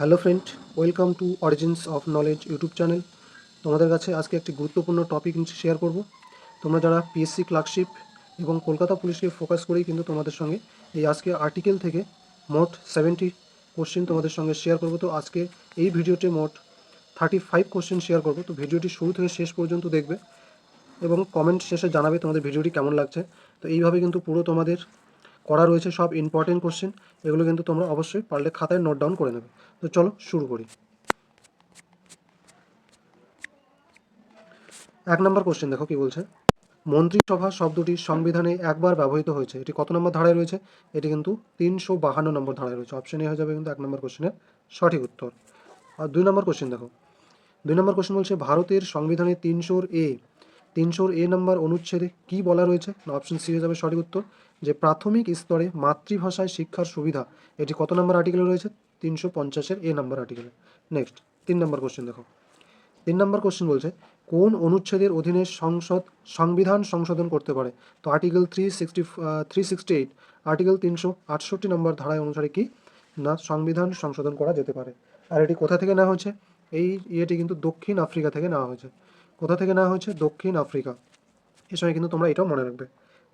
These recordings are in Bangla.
Hello friend, welcome to origins of knowledge YouTube channel. তোমাদের কাছে আজকে একটি গুরুত্বপূর্ণ টপিক শেয়ার করব। তোমরা যারা পিএসসি ক্লার্কশিপ এবং কলকাতা পুলিশকে ফোকাস করেই কিন্তু তোমাদের সঙ্গে এই আজকে আর্টিকেল থেকে মোট সেভেন্টি কোশ্চেন তোমাদের সঙ্গে শেয়ার করব। তো আজকে এই ভিডিওতে মোট থার্টি ফাইভ কোশ্চেন শেয়ার করব। তো ভিডিওটি শুরু থেকে শেষ পর্যন্ত দেখবে এবং কমেন্ট শেষে জানাবে তোমাদের ভিডিওটি কেমন লাগছে। তো এইভাবে কিন্তু পুরো তোমাদের করা রয়েছে সব ইম্পর্টেন্ট কোশ্চেন এগুলো কিন্তু তোমরা অবশ্যই পারলে খাতায় নোট ডাউন করে নেবে। তো চলো শুরু করি। এক নম্বর কোশ্চেন দেখো কি বলছে। মন্ত্রিসভা শব্দটি সংবিধানে একবার ব্যবহৃত হয়েছে। এটি কত নম্বর ধারায় রয়েছে? এটি কিন্তু তিনশো বাহান্ন নম্বর ধারায় রয়েছে। অপশন এ হয়ে যাবে কিন্তু এক নম্বর কোশ্চেনের সঠিক উত্তর। আর দুই নম্বর কোশ্চেন দেখো। দুই নম্বর কোশ্চেন বলছে, ভারতের সংবিধানে তিনশোর এ তিনশোর এ নম্বর অনুচ্ছেদে কি বলা রয়েছে? না অপশন সি হয়ে যাবে সঠিক উত্তর। যে প্রাথমিক স্তরে মাতৃভাষায় শিক্ষার সুবিধা, এটি কত নম্বর আর্টিকেলে রয়েছে? তিনশো পঞ্চাশের এ নম্বর আর্টিকেলে নেক্সট তিন নম্বর কোশ্চেন দেখো। তিন নম্বর কোশ্চেন বলছে, কোন অনুচ্ছেদের অধীনে সংসদ, সংবিধান সংশোধন করতে পারে? তো article three sixty three sixty eight article তিনশো আটষট্টি নম্বর ধারায় অনুসারে কি? না, সংবিধান সংশোধন করা যেতে পারে। আর এটি কোথা থেকে নেওয়া হয়েছে? এই ইয়েটি কিন্তু দক্ষিণ আফ্রিকা থেকে নেওয়া হয়েছে। কোথা থেকে নেওয়া হয়েছে? দক্ষিণ আফ্রিকা। এ সময় কিন্তু তোমরা এটাও মনে রাখবে।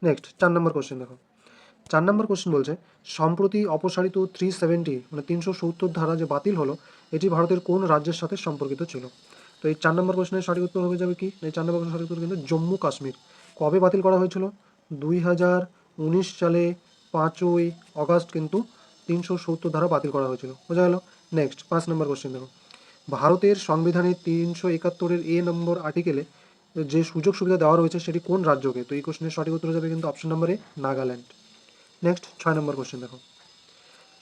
নেক্সট চার নম্বর কোশ্চেন দেখো। চার নম্বর কোশ্চেন বলছে, সম্প্রতি অপসারিত থ্রি সেভেন্টি মানে তিনশো সত্তর ধারা যে বাতিল হলো, এটি ভারতের কোন রাজ্যের সাথে সম্পর্কিত ছিল? তো এই চার নম্বর কোশ্চেনের সঠিক উত্তর হয়ে যাবে কি? এই চার নম্বর সঠিক উত্তর কিন্তু জম্মু কাশ্মীর। কবে বাতিল করা হয়েছিল? দুই হাজার উনিশ সালে পাঁচই অগাস্ট কিন্তু তিনশো সত্তর ধারা বাতিল করা হয়েছিল। বোঝা গেল? নেক্সট পাঁচ নম্বর কোশ্চেন দেখো। ভারতের সংবিধানে তিনশো একাত্তরের এ নম্বর আর্টিকেলে যে সুযোগ সুবিধা দেওয়া রয়েছে সেটি কোন রাজ্যকে? তো এই কোশ্চেনের সঠিক উত্তর যাবে কিন্তু অপশন নম্বর নাগাল্যান্ড। নেক্সট ছয় নম্বর কোশ্চেন দেখো।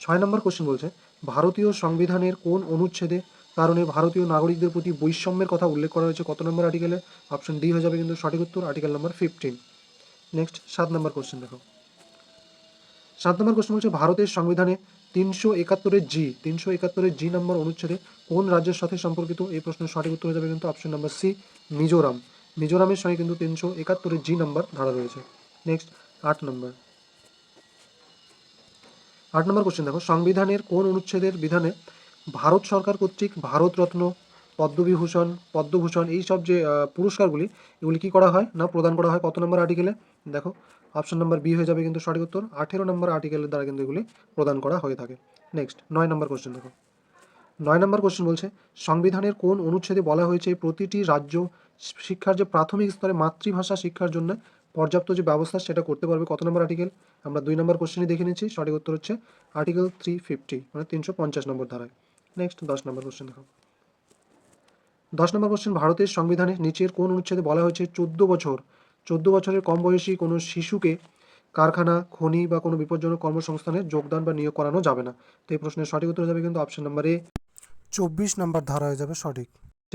ছয় নম্বর কোশ্চেন বলছে, ভারতীয় সংবিধানের কোন অনুচ্ছেদে কারণে ভারতীয় নাগরিকদের প্রতি বৈষম্যের কথা উল্লেখ করা হয়েছে কত নম্বর আর্টিকেলে অপশন ডি হয়ে যাবে কিন্তু সঠিক উত্তর আর্টিকেল নম্বর ফিফটিন নেক্সট সাত নম্বর কোশ্চেন দেখো। সাত নম্বর কোশ্চেন বলছে, ভারতের সংবিধানে তিনশো একাত্তরের জি তিনশো একাত্তরের জি নম্বর অনুচ্ছেদে কোন রাজ্যের সাথে সম্পর্কিত? এই প্রশ্নের সঠিক উত্তর হয়ে যাবে কিন্তু অপশন নাম্বার সি মিজোরাম। মিজোরামের সঙ্গে কিন্তু তিনশো একাত্তরের জি নম্বর ধারা রয়েছে। নেক্সট আট নম্বর আট নম্বর কোশ্চেন দেখো। সংবিধানের কোন অনুচ্ছেদের বিধানে ভারত সরকার কর্তৃক ভারতরত্ন পদ্মবিভূষণ, পদ্মভূষণ এই সব যে পুরস্কারগুলি, এগুলি কি করা হয়? না, প্রদান করা হয়? কত নম্বর আর্টিকেলে দেখো অপশন নাম্বার বি হয়ে যাবে কিন্তু সঠিক উত্তর। আঠেরো নম্বর আর্টিকেলের দ্বারা কিন্তু এগুলি প্রদান করা হয়ে থাকে। নেক্সট নয় নম্বর কোশ্চেন দেখো। নয় নম্বর কোশ্চেন বলছে, সংবিধানের কোন অনুচ্ছেদে বলা হয়েছে, প্রতিটি রাজ্য শিক্ষার যে প্রাথমিক স্তরে মাতৃভাষা শিক্ষার জন্য পর্যাপ্ত যে ব্যবস্থা সেটা করতে পারবে কত নম্বর আর্টিকেল আমরা দুই নম্বর কোশ্চেনই দেখে নিচ্ছি। সঠিক উত্তর হচ্ছে আর্টিকেল থ্রি ফিফটি মানে তিনশো পঞ্চাশ নম্বর ধারায়। নেক্সট দশ নম্বর কোশ্চেন দেখো। দশ নম্বর কোশ্চেন ভারতের সংবিধানে নিচের কোন অনুচ্ছেদে বলা হয়েছে চোদ্দ বছর? চোদ্দ বছরের কম বয়সী কোনো শিশুকে কারখানা, খনি বা কোনো বিপজ্জনক কর্মসংস্থানে যোগদান বা নিয়োগ করানো যাবে না। তো এই প্রশ্নের সঠিক উত্তর যাবে কিন্তু অপশন নাম্বার এ চব্বিশ নম্বর ধারা হয়ে যাবে সঠিক।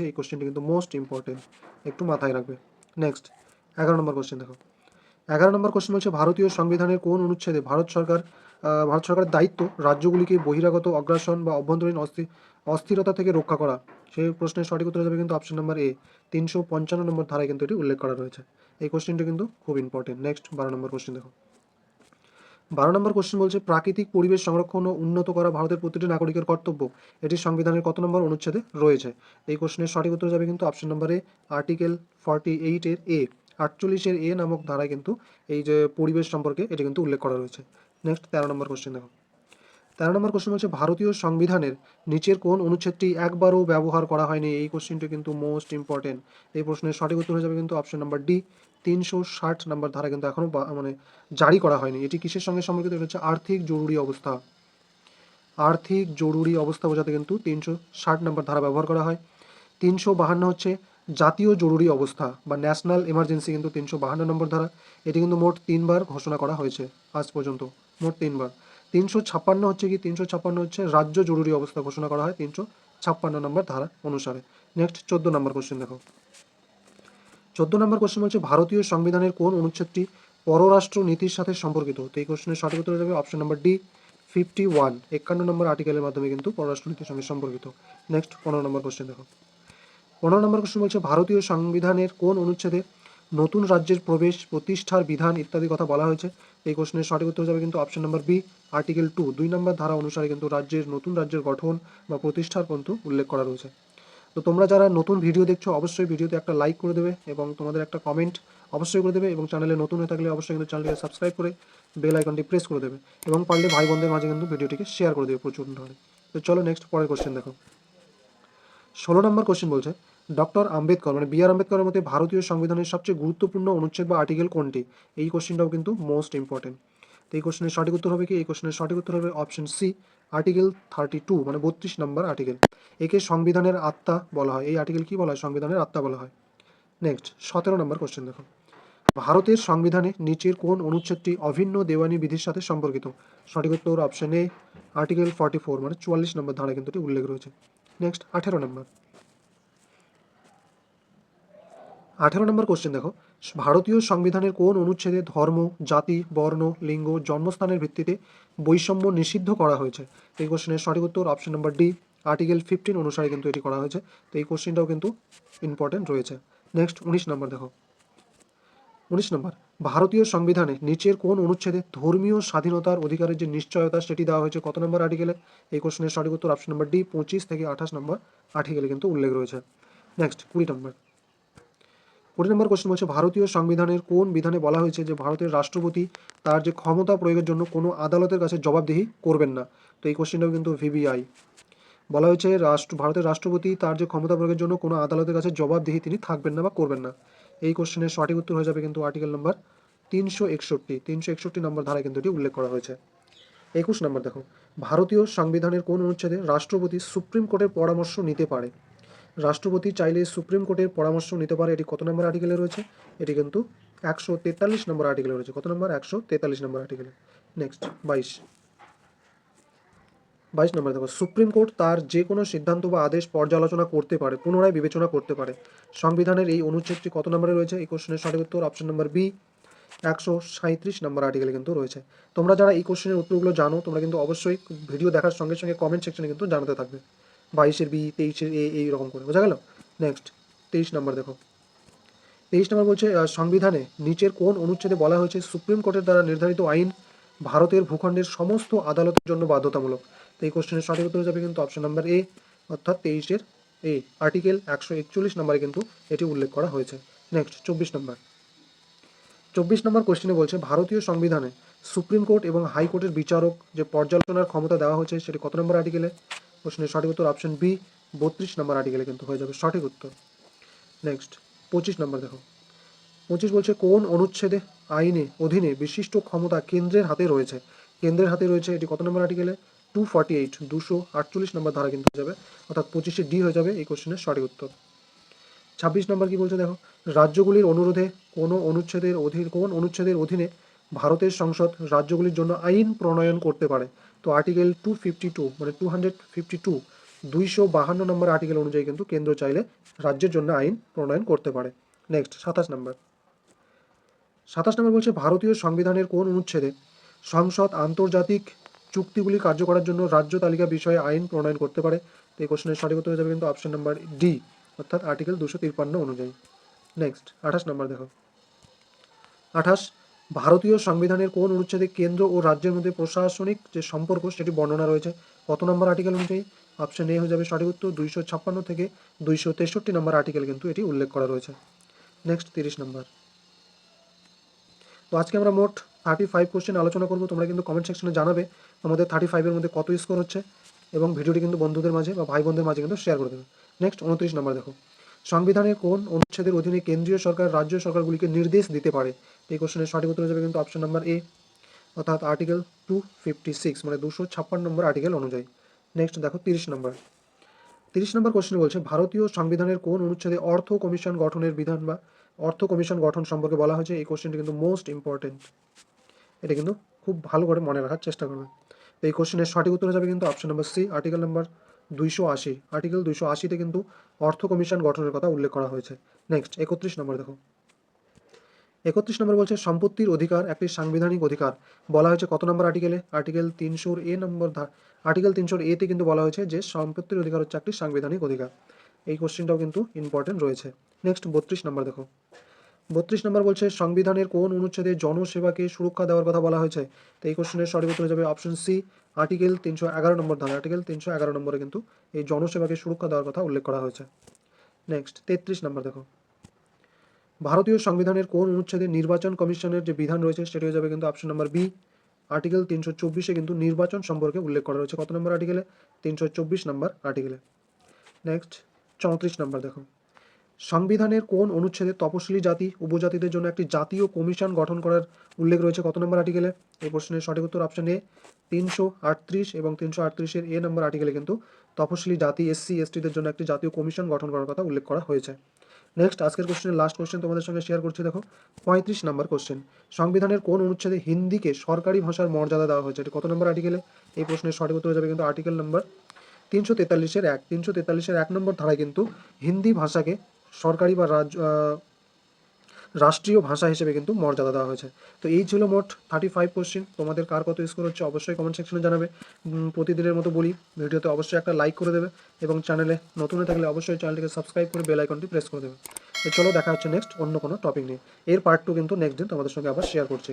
এই কোশ্চেনটি কিন্তু মোস্ট ইম্পর্টেন্ট একটু মাথায় রাখবে। নেক্সট এগারো নম্বর কোশ্চেন দেখো। এগারো নম্বর কোশ্চেন বলছে, ভারতীয় সংবিধানের কোন অনুচ্ছেদে ভারত সরকার ভারত সরকারের দায়িত্ব রাজ্যগুলিকে বহিরাগত অগ্রাসন বা অভ্যন্তরীণ অস্থি, অস্থিরতা থেকে রক্ষা করা? সেই প্রশ্নের সঠিক উত্তর যাবে কিন্তু অপশন নম্বর এ তিনশো পঞ্চান্ন নম্বর ধারায় কিন্তু এটি উল্লেখ করা রয়েছে। এই কোশ্চেনটি কিন্তু খুব ইম্পর্টেন্ট নেক্সট বারো নম্বর কোশ্চেন দেখো। বারো নম্বর কোশ্চেন বলছে, প্রাকৃতিক পরিবেশ সংরক্ষণ ও উন্নত করা ভারতের প্রতিটি নাগরিকের কর্তব্য। এটি সংবিধানের কত নম্বর অনুচ্ছেদে রয়েছে? এই কোশ্চেনের সঠিক উত্তর যাবে কিন্তু অপশন নম্বরে আর্টিকেল ফর্টি এইটের এ আটচল্লিশের এ নামক ধারায় কিন্তু এই যে পরিবেশ সম্পর্কে এটি কিন্তু উল্লেখ করা রয়েছে। নেক্সট তেরো নম্বর কোশ্চেন দেখো। তেরো নম্বর কোশ্চেন হচ্ছে ভারতীয় সংবিধানের নিচের কোন অনুচ্ছেদটি একবারও ব্যবহার করা হয়নি? এই কোশ্চেনটি কিন্তু মোস্ট ইম্পর্টেন্ট এই প্রশ্নের সঠিক উত্তর হয়ে যাবে কিন্তু অপশন নাম্বার ডি তিনশো ষাট নাম্বার ধারা কিন্তু এখনও মানে জারি করা হয়নি। এটি কিসের সঙ্গে সম্পর্কিত? হচ্ছে আর্থিক জরুরি অবস্থা। আর্থিক জরুরি অবস্থা বোঝাতে কিন্তু তিনশো ষাট নম্বর ধারা ব্যবহার করা হয়। তিনশো বাহান্ন হচ্ছে জাতীয় জরুরি অবস্থা বা ন্যাশনাল এমার্জেন্সি কিন্তু তিনশো বাহান্ন নম্বর ধারা। এটি কিন্তু মোট তিনবার ঘোষণা করা হয়েছে আজ পর্যন্ত, মোট তিনবার। তিনশো ছাপ্পান্ন হচ্ছে কি? তিনশো ছাপ্পান্ন হচ্ছে রাজ্য জরুরি অবস্থা ঘোষণা করা হয় তিনশো ছাপ্পান্ন নম্বর ধারা অনুসারে। নেক্সট চোদ্দ নম্বর কোশ্চেন দেখো। চোদ্দ নম্বর কোশ্চেন হচ্ছে ভারতীয় সংবিধানের কোন অনুচ্ছেদটি পররাষ্ট্র নীতির সাথে সম্পর্কিত? তো এই কোশ্চেনের সঠিক উত্তর যাবে option number D fifty one একান্ন নম্বর আর্টিকেলের মাধ্যমে কিন্তু পররাষ্ট্র নীতির সঙ্গে সম্পর্কিত। নেক্সট পনেরো নম্বর কোশ্চেন দেখো। পনেরো নম্বর কোশ্চেন বলছে, ভারতীয় সংবিধানের কোন অনুচ্ছেদে নতুন রাজ্যের প্রবেশ প্রতিষ্ঠার বিধান ইত্যাদি কথা বলা হয়েছে? এই কোশ্চেনের সঠিক উত্তর যাবে কিন্তু option number B article two দুই নম্বর ধারা অনুসারে কিন্তু রাজ্যের, নতুন রাজ্যের গঠন বা প্রতিষ্ঠার কিন্তু উল্লেখ করা রয়েছে। তো তোমরা যারা নতুন ভিডিও দেখছ, অবশ্যই ভিডিওতে একটা লাইক করে দেবে এবং তোমাদের একটা কমেন্ট অবশ্যই করে দেবে এবং চ্যানেলে নতুন হয়ে থাকলে অবশ্যই কিন্তু চ্যানেলটিকে সাবস্ক্রাইব করে বেল আইকনটি প্রেস করে দেবে এবং পারলে ভাই বোনদের মাঝে কিন্তু ভিডিওটিকে শেয়ার করে দেবে প্রচুর ধরনের। তো চলো নেক্সট পরের কোশ্চেন দেখো। ষোলো নম্বর কোশ্চেন বলছে ডক্টর আম্বেদকর মানে বি আর আম্বেদকরের মতে ভারতীয় সংবিধানের সবচেয়ে গুরুত্বপূর্ণ অনুচ্ছেদ বা আর্টিকেল কোনটি? এই কোশ্চেনটাও কিন্তু মোস্ট ইম্পর্টেন্ট এই কোশ্চেনের সঠিক উত্তর হবে কি? এই কোশ্চেনের সঠিক উত্তর হবে option C article thirty two মানে বত্রিশ নম্বর আর্টিকেল একে সংবিধানের আত্মা বলা হয়। এই আর্টিকেল কি বলা হয়? সংবিধানের আত্মা বলা হয়। নেক্সট সতেরো নম্বর কোশ্চেন দেখো। ভারতের সংবিধানে নিচের কোন অনুচ্ছেদটি অভিন্ন দেওয়ানি বিধির সাথে সম্পর্কিত? সঠিক উত্তর option A article forty four মানে চুয়াল্লিশ নম্বর ধারা কিন্তু এটি উল্লেখ রয়েছে। নেক্সট আঠেরো নম্বর আঠেরো নম্বর কোশ্চেন দেখো। ভারতীয় সংবিধানের কোন অনুচ্ছেদে ধর্ম, জাতি, বর্ণ, লিঙ্গ, জন্মস্থানের ভিত্তিতে বৈষম্য নিষিদ্ধ করা হয়েছে? এই কোশ্চেনের সঠিক উত্তর option number D article fifteen অনুসারে কিন্তু এটি করা হয়েছে। তো এই কোশ্চেনটাও কিন্তু ইম্পর্টেন্ট রয়েছে। নেক্সট উনিশ নম্বর দেখো। উনিশ নম্বর ভারতীয় সংবিধানে নিচের কোন অনুচ্ছেদে ধর্মীয় স্বাধীনতার অধিকারের যে নিশ্চয়তা সেটি দেওয়া হয়েছে কত নম্বর আর্টিকেলে এই কোশ্চেনের সঠিক উত্তর অপশন নম্বর ডি পঁচিশ থেকে আঠাশ নম্বর আর্টিকেলে কিন্তু উল্লেখ রয়েছে। নেক্সট কুড়ি নম্বর কুড়ি নম্বর কোশ্চেন বলছে, ভারতীয় সংবিধানের কোন বিধানে বলা হয়েছে যে ভারতের রাষ্ট্রপতি তার যে ক্ষমতা প্রয়োগের জন্য কোনো আদালতের কাছে জবাবদিহি করবেন না? তো এই কোশ্চেনটাও কিন্তু ভিভিআই বলা হয়েছে, রাষ্ট্র, ভারতের রাষ্ট্রপতি তার যে ক্ষমতা প্রয়োগের জন্য কোনো আদালতের কাছে জবাবদিহি তিনি থাকবেন না বা করবেন না। এই কোশ্চেনের সঠিক উত্তর হয়ে যাবে কিন্তু আর্টিকেল নম্বর তিনশো একষট্টি। তিনশো একষট্টি নম্বর ধারায় কিন্তু এটি উল্লেখ করা হয়েছে। একুশ নম্বর দেখো, ভারতীয় সংবিধানের কোন অনুচ্ছেদে রাষ্ট্রপতি সুপ্রিম কোর্টের পরামর্শ নিতে পারে? রাষ্ট্রপতি চাইলে সুপ্রিম কোর্টের পরামর্শ নিতে পারে। এটি কত নম্বর আর্টিকেলে রয়েছে? এটি কিন্তু একশো তেতাল্লিশ নম্বর আর্টিকেলে রয়েছে। কত নম্বর? একশো তেতাল্লিশ নম্বর আর্টিকেলে নেক্সট বাইশ। বাইশ নম্বর দেখো, সুপ্রিম কোর্ট তার যে কোনো সিদ্ধান্ত বা আদেশ পর্যালোচনা করতে পারে, পুনরায় বিবেচনা করতে পারে। সংবিধানের এই অনুচ্ছেদটি কত নম্বরে রয়েছে? এই কোশ্চেনের সঠিক উত্তর অপশন নম্বর বি একশো সাঁত্রিশ নম্বর আর্টিকেলে কিন্তু রয়েছে। তোমরা যারা এই কোশ্চেনের উত্তরগুলো জানো, তোমরা কিন্তু অবশ্যই ভিডিও দেখার সঙ্গে সঙ্গে কমেন্ট সেকশনে কিন্তু জানাতে থাকবে। বাইশের বি, তেইশের এ, এই রকম করে। বোঝা গেল? নেক্সট তেইশ নম্বর দেখো। তেইশ নম্বর বলছে সংবিধানে নিচের কোন অনুচ্ছেদে বলা হয়েছে, সুপ্রিম কোর্টের দ্বারা নির্ধারিত আইন ভারতের ভূখণ্ডের সমস্ত আদালতের জন্য বাধ্যতামূলক। তো এই কোশ্চেনের সঠিক উত্তর যাবে কিন্তু অপশন নাম্বার এ অর্থাৎ তেইশের এ আর্টিকেল একশো একচল্লিশ নম্বরে কিন্তু এটি উল্লেখ করা হয়েছে। নেক্সট চব্বিশ নম্বর। চব্বিশ নম্বর কোশ্চেনে বলছে, ভারতীয় সংবিধানে সুপ্রিম কোর্ট এবং হাইকোর্টের বিচারক যে পর্যালোচনার ক্ষমতা দেওয়া হয়েছে, সেটি কত নম্বর আর্টিকেলে কোশ্চেনের সঠিক উত্তর অপশন বি বত্রিশ নম্বর আর্টিকেলে কিন্তু হয়ে যাবে সঠিক উত্তর। নেক্সট পঁচিশ নম্বর দেখো। পঁচিশ বলছে কোন অনুচ্ছেদে, আইনে, অধীনে বিশিষ্ট ক্ষমতা কেন্দ্রের হাতে রয়েছে? কেন্দ্রের হাতে রয়েছে এটি কত নম্বর আর্টিকেলে টু ফর্টি এইট দুশো আটচল্লিশ নম্বর ধারা কিন্তু হয়ে যাবে। অর্থাৎ পঁচিশে ডি হয়ে যাবে এই কোশ্চেনের সঠিক উত্তর। ছাব্বিশ নম্বর কি বলছে দেখো? রাজ্যগুলির অনুরোধে কোনো অনুচ্ছেদের অধীন, কোন অনুচ্ছেদের অধীনে ভারতের সংসদ রাজ্যগুলির জন্য আইন প্রণয়ন করতে পারে? তো আর্টিকেল টু ফিফটি টু মানে টু হান্ড্রেড ফিফটি টু দুইশো বাহান্ন নম্বর আর্টিকেল অনুযায়ী কিন্তু কেন্দ্র চাইলে রাজ্যের জন্য আইন প্রণয়ন করতে পারে। নেক্সট সাতাশ নম্বর সাতাশ নম্বর বলছে, ভারতীয় সংবিধানের কোন অনুচ্ছেদে সংসদ আন্তর্জাতিক চুক্তিগুলি কার্য করার জন্য রাজ্য তালিকা বিষয়ে আইন প্রণয়ন করতে পারে? তো এই কোশ্চেনের সঠিক উত্তর যাবে কিন্তু অপশন নাম্বার ডি অর্থাৎ আর্টিকেল দুশো তিপ্পান্ন অনুযায়ী। নেক্সট আঠাশ নম্বর দেখো। আঠাশ ভারতীয় সংবিধানের কোন অনুচ্ছেদে কেন্দ্র ও রাজ্যের মধ্যে প্রশাসনিক যে সম্পর্ক, সেটি বর্ণনা রয়েছে। কত নম্বর আর্টিকেল অনুযায়ী? অপশন এ হয়ে যাবে সঠিক উত্তর, দুইশো ছাপ্পান্ন থেকে দুইশো তেষট্টি নম্বর আর্টিকেল কিন্তু এটি উল্লেখ করা রয়েছে। নেক্সট তিরিশ নম্বর। তো আজকে আমরা মোট থার্টি ফাইভ কোশ্চেন আলোচনা করব। তোমরা কিন্তু কমেন্ট সেকশনে জানাবে আমাদের থার্টি ফাইভের মধ্যে কত স্কোর হচ্ছে এবং ভিডিওটি কিন্তু বন্ধুদের মাঝে বা ভাই বোনদের মাঝে কিন্তু শেয়ার করে দেবে। নেক্সট উনত্রিশ নম্বর দেখো। সংবিধানের কোন অনুচ্ছেদের অধীনে কেন্দ্রীয় সরকার, রাজ্য সরকারগুলিকে নির্দেশ দিতে পারে? এই কোশ্চেনের সঠিক উত্তর যাবে কিন্তু অপশন নাম্বার এ অর্থাৎ আর্টিকেল টু ফিফটি সিক্স মানে দুশো ছাপ্পান্ন নম্বর আর্টিকেল অনুযায়ী। নেক্সট দেখো তিরিশ নম্বর। তিরিশ নম্বর কোশ্চেন বলছে, ভারতীয় সংবিধানের কোন অনুচ্ছেদে অর্থ কমিশন গঠনের বিধান বা অর্থ কমিশন গঠন সম্পর্কে বলা হয়েছে? এই কোশ্চেনটি কিন্তু মোস্ট ইম্পর্টেন্ট এটা কিন্তু খুব ভালো করে মনে রাখার চেষ্টা করবে। এই কোশ্চেনের সঠিক উত্তর যাবে কিন্তু option number C article number দুইশো আশি আর্টিকেল দুইশো আশিতে কিন্তু অর্থ কমিশন গঠনের কথা উল্লেখ করা হয়েছে। নেক্সট একত্রিশ নম্বর দেখো। একত্রিশ নম্বর বলছে, সম্পত্তির অধিকার একটি সাংবিধানিক অধিকার। বলা হয়েছে কত নম্বর আর্টিকেলে আর্টিকেল তিনশোর এ নম্বর আর্টিকেল তিনশোর এতে কিন্তু বলা হয়েছে যে, সম্পত্তির অধিকার হচ্ছে একটি সাংবিধানিক অধিকার। এই কোশ্চেনটাও কিন্তু ইম্পর্টেন্ট রয়েছে। নেক্সট বত্রিশ নম্বর দেখো। বত্রিশ নম্বর বলছে, সংবিধানের কোন অনুচ্ছেদে জনসেবাকে সুরক্ষা দেওয়ার কথা বলা হয়েছে? তো এই কোশ্চেনের সঠিক উত্তর যাবে অপশন সি আর্টিকেল তিনশো এগারো নম্বর ধারা। আর্টিকেল তিনশো এগারো নম্বরে কিন্তু এই জনসেবাকে সুরক্ষা দেওয়ার কথা উল্লেখ করা হয়েছে। নেক্সট তেত্রিশ নম্বর দেখো। ভারতীয় সংবিধানের কোন অনুচ্ছেদে নির্বাচন কমিশনের যে বিধান রয়েছে সেটি হয়ে যাবে কিন্তু অপশন নাম্বার বি আর্টিকেল তিনশো চব্বিশে কিন্তু নির্বাচন সম্পর্কে উল্লেখ করা রয়েছে। কত নম্বর আর্টিকেলে তিনশো চব্বিশ নম্বর আর্টিকেলে নেক্সট চৌত্রিশ নম্বর দেখো। সংবিধানের কোন অনুচ্ছেদে তপশিলি জাতি, উপজাতিদের জন্য একটি জাতীয় কমিশন গঠন করার উল্লেখ রয়েছে? কত নম্বর আর্টিকেলে? এই প্রশ্নের সঠিক উত্তর অপশন এ তিনশো আটত্রিশ এবং তিনশো আটত্রিশের এ নম্বর আর্টিকেলে কিন্তু তপশিলি জাতি এসসি এসটিদের জন্য একটি জাতীয় কমিশন গঠন করার কথা উল্লেখ করা হয়েছে। নেক্সট আজকের কোশ্চেনের লাস্ট কোশ্চেন তোমাদের সঙ্গে শেয়ার করছি, দেখো। পঁয়ত্রিশ নম্বর কোশ্চেন সংবিধানের কোন অনুচ্ছেদে হিন্দিকে সরকারি ভাষার মর্যাদা দেওয়া হয়েছে? এটি কত নম্বর আর্টিকেলে? এই প্রশ্নের সঠিক উত্তর হয়ে যাবে কিন্তু আর্টিকেল নম্বর তিনশো তেতাল্লিশের এক। তিনশো তেতাল্লিশের এক নম্বর ধারায় কিন্তু হিন্দি ভাষাকে সরকারি বা রাজ্য রাষ্ট্রীয় ভাষা হিসেবে কিন্তু মর্যাদা দেওয়া হয়েছে। তো এই ছিল মোট থার্টি ফাইভ কোশ্চেন তোমাদের কার কত স্কোর হচ্ছে অবশ্যই কমেন্ট সেকশনে জানাবে। প্রতিদিনের মতো বলি, ভিডিওতে অবশ্যই একটা লাইক করে দেবে এবং চ্যানেলে নতুন থাকলে অবশ্যই চ্যানেলটিকে সাবস্ক্রাইব করে বেল আইকনটি প্রেস করে দেবে। তো চলো দেখা হচ্ছে নেক্সট অন্য কোনো টপিক নিয়ে। এর পার্ট টু কিন্তু নেক্সট দিন তোমাদের সঙ্গে আবার শেয়ার করছি।